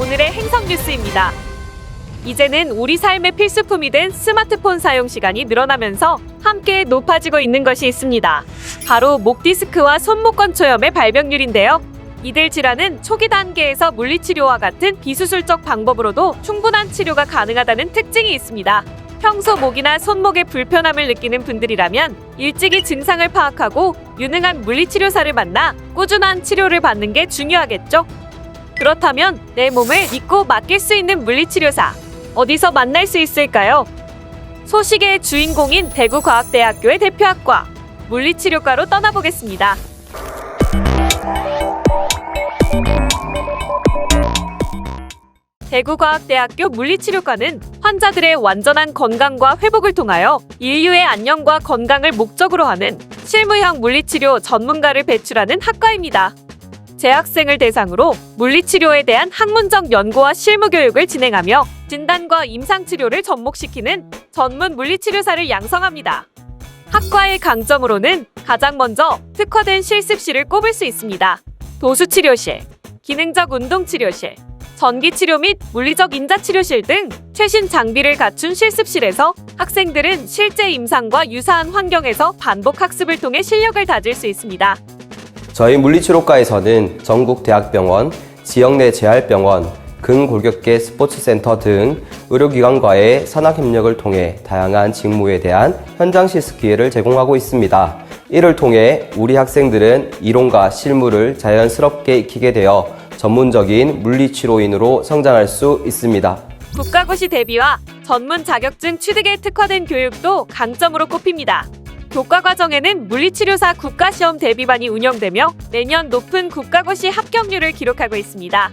오늘의 행성 뉴스입니다. 이제는 우리 삶의 필수품이 된 스마트폰 사용 시간이 늘어나면서 함께 높아지고 있는 것이 있습니다. 바로 목 디스크와 손목 건 초염의 발병률인데요. 이들 질환은 초기 단계에서 물리치료와 같은 비수술적 방법으로도 충분한 치료가 가능하다는 특징이 있습니다. 평소 목이나 손목에 불편함을 느끼는 분들이라면 일찍이 증상을 파악하고 유능한 물리치료사를 만나 꾸준한 치료를 받는 게 중요하겠죠. 그렇다면 내 몸을 믿고 맡길 수 있는 물리치료사 어디서 만날 수 있을까요? 소식의 주인공인 대구과학대학교의 대표학과 물리치료과로 떠나보겠습니다. 대구과학대학교 물리치료과는 환자들의 완전한 건강과 회복을 통하여 인류의 안녕과 건강을 목적으로 하는 실무형 물리치료 전문가를 배출하는 학과입니다. 재학생을 대상으로 물리치료에 대한 학문적 연구와 실무 교육을 진행하며 진단과 임상치료를 접목시키는 전문 물리치료사를 양성합니다. 학과의 강점으로는 가장 먼저 특화된 실습실을 꼽을 수 있습니다. 도수치료실, 기능적 운동치료실, 전기치료 및 물리적 인자치료실 등 최신 장비를 갖춘 실습실에서 학생들은 실제 임상과 유사한 환경에서 반복 학습을 통해 실력을 다질 수 있습니다. 저희 물리치료과에서는 전국 대학병원, 지역 내 재활병원, 근골격계 스포츠센터 등 의료기관과의 산학협력을 통해 다양한 직무에 대한 현장 실습 기회를 제공하고 있습니다. 이를 통해 우리 학생들은 이론과 실무를 자연스럽게 익히게 되어 전문적인 물리치료인으로 성장할 수 있습니다. 국가고시 대비와 전문 자격증 취득에 특화된 교육도 강점으로 꼽힙니다. 교과 과정에는 물리치료사 국가시험 대비반이 운영되며 매년 높은 국가고시 합격률을 기록하고 있습니다.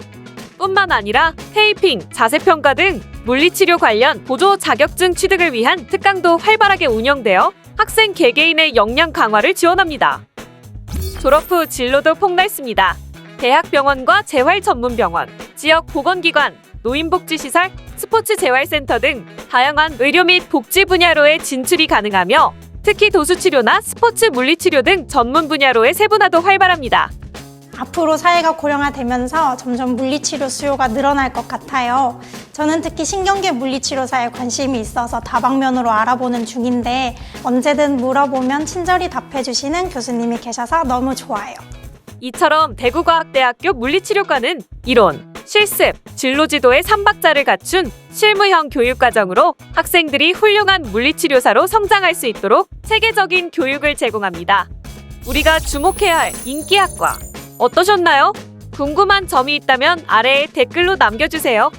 뿐만 아니라 테이핑, 자세평가 등 물리치료 관련 보조 자격증 취득을 위한 특강도 활발하게 운영되어 학생 개개인의 역량 강화를 지원합니다. 졸업 후 진로도 폭넓습니다. 대학병원과 재활전문병원, 지역 보건기관, 노인복지시설, 스포츠 재활센터 등 다양한 의료 및 복지 분야로의 진출이 가능하며 특히 도수치료나 스포츠 물리치료 등 전문 분야로의 세분화도 활발합니다. 앞으로 사회가 고령화되면서 점점 물리치료 수요가 늘어날 것 같아요. 저는 특히 신경계 물리치료사에 관심이 있어서 다방면으로 알아보는 중인데 언제든 물어보면 친절히 답해주시는 교수님이 계셔서 너무 좋아요. 이처럼 대구과학대학교 물리치료과는 이론, 실습, 진로지도의 삼박자를 갖춘 실무형 교육과정으로 학생들이 훌륭한 물리치료사로 성장할 수 있도록 세계적인 교육을 제공합니다. 우리가 주목해야 할 인기학과 어떠셨나요? 궁금한 점이 있다면 아래에 댓글로 남겨주세요.